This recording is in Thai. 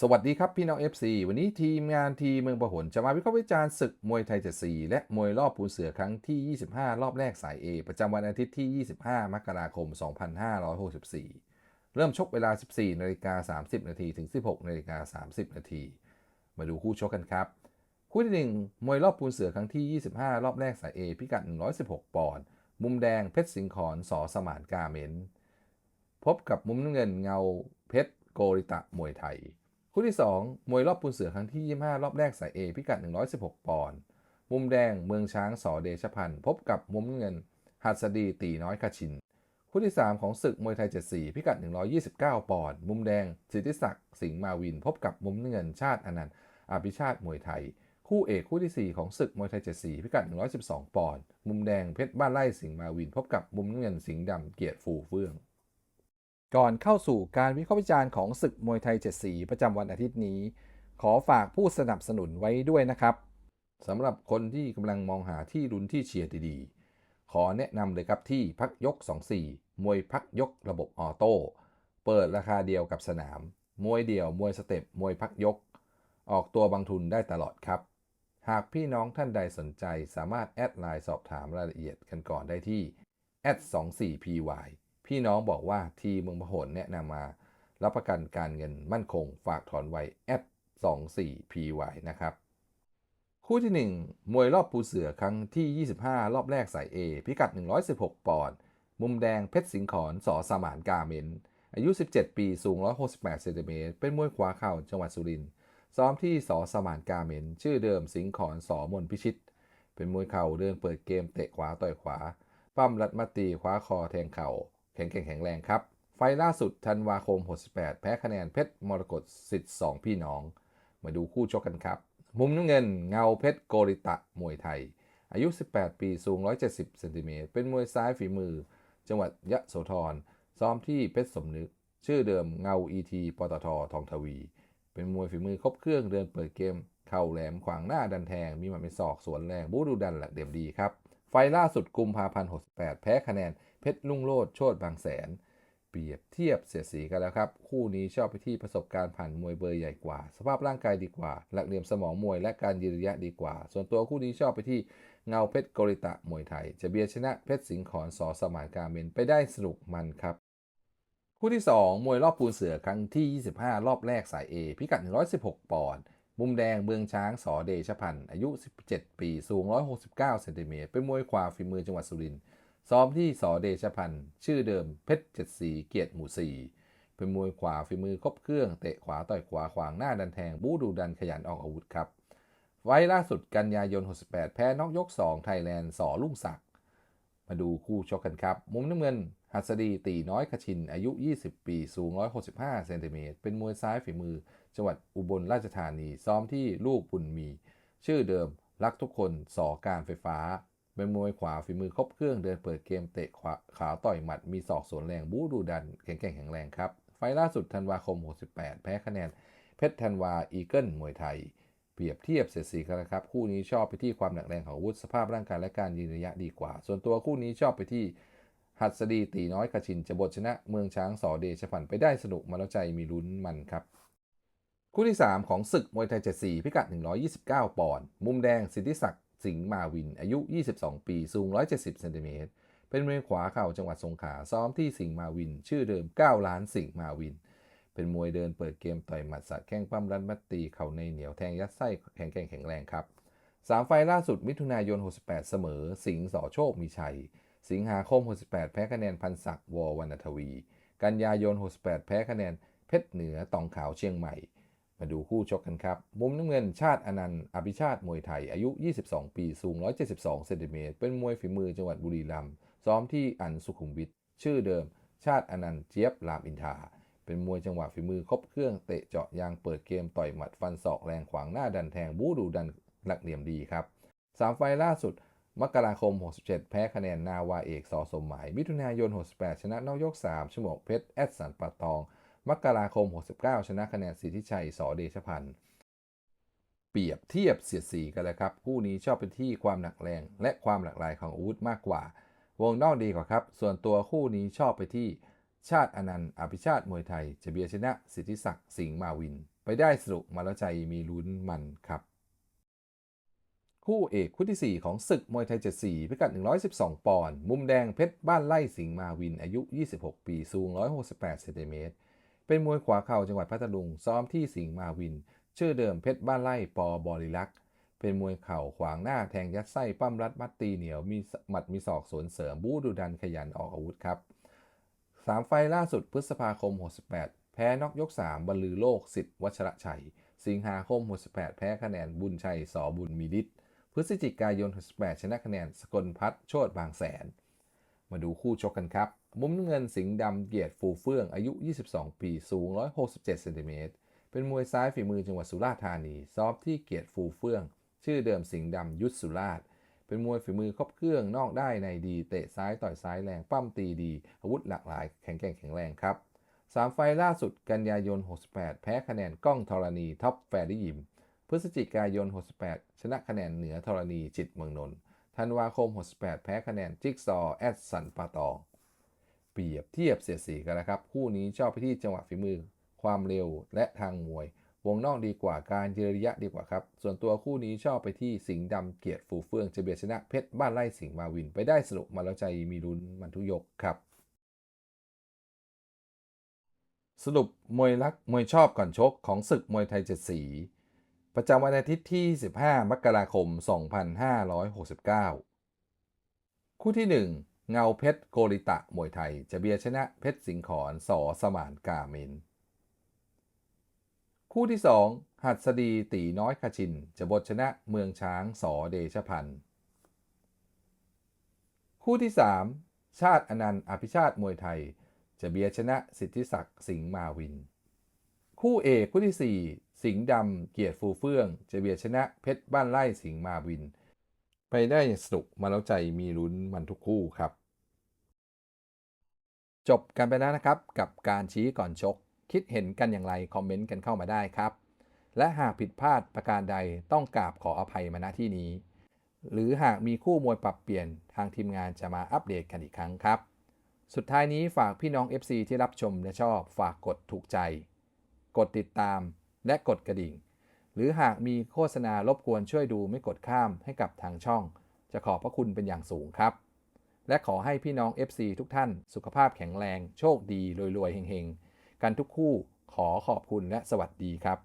สวัสดีครับ พี่น้อง FC วันนี้ทีมงานทีเมืองประหลจะมาวิเคราะห์วิจารณ์ศึกมวยไทย74และมวยรอบปูนเสือครั้งที่ 25 รอบแรกสาย A ประจำวันอาทิตย์ที่ 25 มกราคม 2564 เริ่มชกเวลา 14นาฬิกา30 นาทีถึง 16นาฬิกา30 นาที มาดูคู่ชกกันครับ คู่ที่ 1 มวยรอบปูนเสือครั้งที่ 25 รอบแรกสาย A พิกัด 116 ปอนด์มุมแดงเพชรสิงห์ขอนสอสมานกาเมนพบกับมุมน้ำเงินเงาเพชรโกริตะมวยไทย คู่ที่ 2 มวยรอบปูนเสือครั้งที่ 25 รอบแรกสาย A พิกัด 116 ปอนด์มุมแดงเมืองช้างสอเดชพันธ์พบกับมุมเงิน หัสดีตีน้อยคาชิน คู่ที่ 3 ของศึกมวยไทย 74 พิกัด 129 ปอนด์มุมแดงสิทธิศักดิ์สิงห์มาวิน พบกับมุมเงินชาติอนันต์อภิชาติมวยไทย คู่เอกคู่ที่ 4 ของศึกมวยไทย 74 พิกัด 112 ปอนด์มุมแดงเพชรบ้านไร่สิงห์มาวิน พบกับมุมเงินสิงห์ดำเกียรติฟูเฟื่อง ก่อนเข้าสู่การวิเคราะห์วิจารณ์ของศึกมวยไทย7สีประจำวันอาทิตย์นี้ ขอฝากผู้สนับสนุนไว้ด้วยนะครับสำหรับคนที่กำลังมองหาที่ลุ้นที่เชียร์ดีๆ ขอแนะนำเลยครับที่พักยก 24 มวยพักยกระบบออโต้ เปิดราคาเดียวกับสนาม มวยเดี่ยว มวยสเต็ป มวยพักยก ออกตัวบางทุนได้ตลอดครับ หากพี่น้องท่านใดสนใจสามารถแอดไลน์สอบถามรายละเอียดกันก่อนได้ที่ @24py พี่น้องบอกว่าทีมเมืองพหลแนะนำมา รับประกันการเงินมั่นคง ฝากถอนไว้ @24py นะครับ คู่ที่ 1 มวยรอบปูเสือครั้งที่ 25 รอบแรกสาย A พิกัด 116 ปอนด์มุมแดงเพชรสิงห์ขอนสอสมานกาเมน อายุ 17 ปีสูง 168 เซนติเมตรเป็นมวยขวาเข่าจังหวัดสุรินทร์ซ้อมที่สอสมานกาเมน ชื่อเดิมสิงห์ขอนสอมนพิชิต เป็นมวยเข่าเดินเปิดเกมเตะขวาต่อยขวา ปั้มรัดมาตีคว้าคอแทงเข่า แข็งแกร่งแข็งแรงครับ ไฟล่าสุดธันวาคม 68 แพ้คะแนนเพชรมรกตสิทธิ์2พี่น้อง มาดูคู่ชกกันครับ มุมน้ำเงินเงาเพชรโกริตะมวยไทย อายุ 18 ปีสูง 170เซนติเมตรเป็นมวยซ้ายฝีมือ จังหวัดยะโสธรซ้อมที่เพชรสมนึก ชื่อเดิมเงา ET ปตททองทวี เป็นมวยฝีมือครบเครื่องเดินเปิดเกมเข่าแหลมขวางหน้าดันแทงมีหมัดเป็นศอกสวนแรงบูดูดันหลักเดียมดีครับ ไฟล่าสุดกุมภาพันธ์68 แพ้คะแนนเพชรลุ่งโลดโชดบางแสน เปรียบเทียบเสียสีกันแล้วครับ คู่นี้ชอบไปที่ประสบการณ์ผ่านมวยเบอร์ใหญ่กว่า สภาพร่างกายดีกว่า หลักเหลี่ยมสมองมวยและการยืนระยะดีกว่า ส่วนตัวคู่นี้ชอบไปที่เงาเพชรโกริตะมวยไทย จะเบียชนะเพชรสิงห์ขอนสอสมานการเมนไปได้สนุกมันครับคู่ที่ 2 มวยรอบปูนเสือครั้งที่ 25 รอบแรกสาย A พิกัด 116 ปอนด์ มุมแดงเมืองช้างสอเดชพันธ์อายุ 17 ปี สูง 169 เซนติเมตรเป็นมวยขวาฝีมือจังหวัดสุรินทร์ซ้อมที่สอเดชพันธ์ชื่อเดิมเพชรเจ็ดสีเกียรติหมู่สี่เป็นมวยขวาฝีมือครบเครื่องเตะขวาต่อยขวาขวางหน้าดันแทง บูดูดันขยันออกอาวุธครับ ไว้ล่าสุดกันยายน 68 แพ้นอกยก 2 ไทยแลนด์สอลุ่งศักดิ์มาดูคู่ชกกันครับ มุมน้ำเงิน หัสดีตีน้อยขชิน อายุ 20 ปี สูง 165 เซนติเมตร เป็นมวยซ้ายฝีมือ จังหวัดอุบลราชธานี ซ้อมที่ลูกบุญมี ชื่อเดิม รักทุกคน สอการไฟฟ้า เป็นมวยขวาฝีมือครบเครื่อง เดินเปิดเกมเตะขวาขาต่อยหมัด มีศอกสวนแรง บู๊ดูดัน แข็งแกร่งแข็งแรงครับ ไฟล่าสุดธันวาคม 68 แพ้คะแนน เพชรธันวา อีเกิลมวยไทย เปรียบเทียบเสียสีกันนะครับ คู่นี้ชอบไปที่ความหนักแรงของอาวุธสภาพร่างกายและการยืนระยะดีกว่า ส่วนตัวคู่นี้ชอบไปที่ หัสดีตีน้อยกระชินจะบทชนะเมืองช้างสอเดชพันธ์ไปได้สนุกมาแล้วใจมีลุ้นมันครับ คู่ที่ 3 ของศึกมวยไทย74พิกัด 129 ปอนด์มุมแดงสิทธิศักดิ์สิงห์มาวิน อายุ 22 ปี สูง 170เซนติเมตรเป็นมวยขวาเข่าจังหวัดสงขลาซ้อมที่สิงห์มาวิน ชื่อเดิม 9 ล้านสิงห์มาวิน เป็นมวยเดินเปิดเกมต่อยหมัดสัดแข้งปั้มรันมัดตีเข่าในเหนียวแทงยัดไส้แข็งแกร่งแข็งแรงครับ3ไฟล์ล่าสุดมิถุนายน 68 เสมอ สิงห์สอโชคมีชัย สิงหาคม 68 แพ้คะแนนพันศักดิ์ววรรณทวี กันยายน 68 แพ้คะแนนเพชรเหนือตองขาวเชียงใหม่ มาดูคู่ชกกันครับ มุมน้ำเงินชาติอนันต์อภิชาติมวยไทย อายุ 22 ปี สูง 172 เซนติเมตร เป็นมวยฝีมือจังหวัดบุรีรัมย์ ซ้อมที่อันสุขุมวิท ชื่อเดิม ชาติอนันต์เจี๊ยบรามอินทา เป็นมวยจังหวะฝีมือครบเครื่อง เตะเจาะยางเปิดเกมต่อยหมัดฟันศอกแรงขวางหน้าดันแทงบู๊ดูดันหลักเหลี่ยมดีครับ3ไฟล่าสุด มกราคม 67 แพ้คะแนนนาวาเอกสอสมหมาย มิถุนายน 68 ชนะนอกยก 3 ชั่วโมงเพชร แอดสันปะตอง มกราคม 69 ชนะคะแนนสิทธิชัย สอเดชพันธ์ เปรียบเทียบเสียดสีกันเลยครับ คู่นี้ชอบเป็นที่ความหนักแรง และความหลากหลายของอาวุธมากกว่า วงนอกดีกว่าครับ ส่วนตัวคู่นี้ชอบไปที่ชาติอนันต์อภิชาติมวยไทยจะเบียชนะ สิทธิศักดิ์สิงห์มาวิน ไปได้สนุกมาแล้วใจมีลุ้นมันครับ คู่เอกคู่ที่ 4 ของศึกมวยไทย 74 พิกัด 112 ปอนด์มุมแดงเพชรบ้านไล่สิงห์มาวินอายุ 26 ปีสูง 168เซนติเมตรเป็นมวยขวาเข่าจังหวัดพัทลุง ซ้อมที่สิงห์มาวิน ชื่อเดิมเพชรบ้านไล่ปอบริลักษ์เป็นมวยเข่าขวางหน้าแทงยัดไส้ปั้มรัดมัดตีเหนียวมีหมัดมีศอกสวนเสริมบู๊ดุดันขยันออกอาวุธครับสามไฟล่าสุดพฤษภาคม 68 แพ้นอกยก 3บรรลือโลกสิทธิ์วัชระชัย สิงหาคม 68 แพ้คะแนนบุญชัยสอบุญมีฤทธิ์ พฤศจิกายน68ชนะคะแนนสกลพัฒโชตบางแสน มาดูคู่ชกกันครับ มุมเงินสิงห์ดำเกียรติฟูเฟื่อง อายุ 22 ปี สูง 167เซนติเมตร เป็นมวยซ้ายฝีมือจังหวัดสุราษฎร์ธานีซ้อมที่เกียรติฟูเฟื่อง ชื่อเดิมสิงห์ดำยุทธสุราษฎร์ เป็นมวยฝีมือครบเครื่อง นอกได้ในดี เตะซ้ายต่อยซ้ายแรง ปั้มตีดี อาวุธหลากหลาย แข็งแกร่งแข็งแรงครับสามไฟล์ล่าสุด กันยายน 68 แพ้คะแนนก้องธรณี ท็อปแฟร์ยิม พฤศจิกายน 68 ชนะคะแนนเหนือธรณีจิตเมืองนนท์ธันวาคม 68 แพ้คะแนนจิกซอแอดสันปาตอง เปรียบเทียบเสียสีกันนะครับ คู่นี้ชอบไปที่จังหวะฝีมือ ความเร็วและทางมวย วงนอกดีกว่าการยืนระยะดีกว่าครับ ส่วนตัวคู่นี้ชอบไปที่สิงห์ดำเกียรติฟูเฟื่องจะเบียดชนะเพชรบ้านไร่สิงห์มาวิน ไปได้สรุปมาแล้วใจมีลุ้นมันทุยกครับสรุปมวยรักมวยชอบก่อนชกของศึกมวยไทยเจ็ดสี ประจำวันอาทิตย์ที่ 15 มกราคม 2569 คู่ที่ 1 เงาเพชรโกริตะมวยไทย จะเบียร์ชนะเพชรสิงขอนสอสมานกาเมนคู่ที่ 2 หัดสดีตีน้อยคชิน จะบทชนะเมืองช้างสอเดชพันธ์คู่ที่ 3 ชาติอนันต์อภิชาติมวยไทย จะเบียร์ชนะสิทธิศักดิ์สิงห์มาวิน คู่เอกคู่ที่ 4 สิงห์ดำเกียรติฟูเฟื่องจะเบียชนะเพชรบ้านไร่สิงห์มาวิน ไปได้อย่างสนุกมาแล้วใจมีลุ้นมันทุกคู่ครับ จบกันไปแล้วนะครับกับการชี้ก่อนชก คิดเห็นกันอย่างไร คอมเมนต์กันเข้ามาได้ครับ และหากผิดพลาดประการใดต้องกราบขออภัยมาณที่นี้ หรือหากมีคู่มวยปรับเปลี่ยนทางทีมงานจะมาอัปเดตกันอีกครั้งครับ สุดท้ายนี้ฝากพี่น้อง FC ที่รับชมและชอบฝากกดถูกใจ กดติดตาม และกดกระดิ่ง หรือหากมีโฆษณารบกวนช่วยดูไม่กดข้ามให้กับทางช่อง จะขอบพระคุณเป็นอย่างสูงครับ และขอให้พี่น้อง FC ทุกท่าน สุขภาพแข็งแรง โชคดีรวยๆเฮงๆ กันทุกคู่ขอขอบคุณและสวัสดีครับ